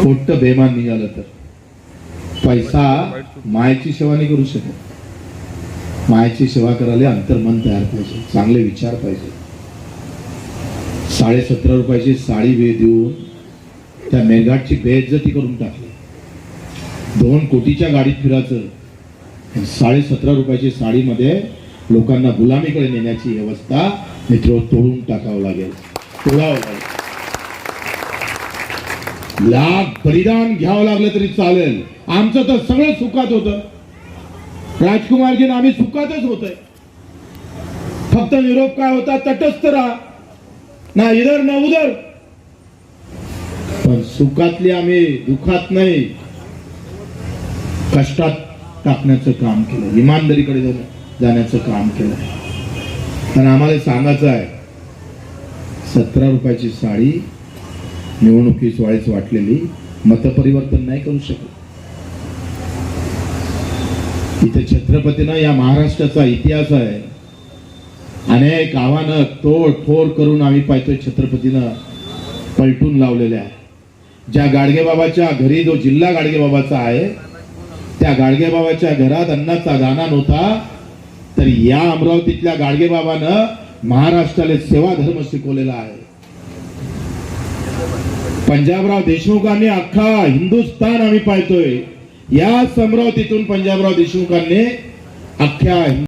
मोठं बेमान निघालं तर. पैसा मायेची सेवा नाही करू शकत. मायाची सेवा करायला अंतर्मन तयार पाहिजे. चांगले विचार पाहिजे. साडे सतरा रुपयाची साडी बे देऊन त्या मेघाटची बेइज्जती करून टाकली. दोन कोटीच्या गाडीत फिरायचं. साडे सतरा रुपयाची साडीमध्ये लोकांना गुलामीकडे नेण्याची व्यवस्था मित्र तोडून टाकावं लागेल. तोडावं लागेल. लाख बलिदान घ्यावं लागलं तरी चालेल. आमचं तर सगळं सुखात होतं. राजकुमारजी आम्ही सुखातच होतोय. फक्त निरोप काय होता? तटस्थ राहा. ना इधर ना उधर. पण सुखातली आम्ही दुखात नाही. कष्टात टाकण्याचं काम केलं. इमानदारीकडे जाण्याचं काम केलं. पण आम्हाला सांगायचं आहे सतरा रुपयाची साडी निवडणुकीस वाळीच वाटलेली मतपरिवर्तन नाही करू शकत. इथे छत्रपतीनं या महाराष्ट्राचा इतिहास आहे. अनेक आव्हानं तोड फोड करून आम्ही पाहतोय छत्रपतीनं पलटून लावलेल्या आहे ज्या गाडगेबाबाच्या घरी जो जिल्हा गाडगेबाबाचा आहे त्या गाडगेबाबाच्या घरात अन्नाचा दाना नव्हता तर या अमरावतीतल्या गाडगेबाबानं महाराष्ट्राला सेवा धर्म शिकवलेला आहे. पंजाबराव देशमुखांनी अख्खा हिंदुस्थान आम्ही पाहतोय. या समरावतीतून पंजाबराव देशमुखांनी अख्ख्या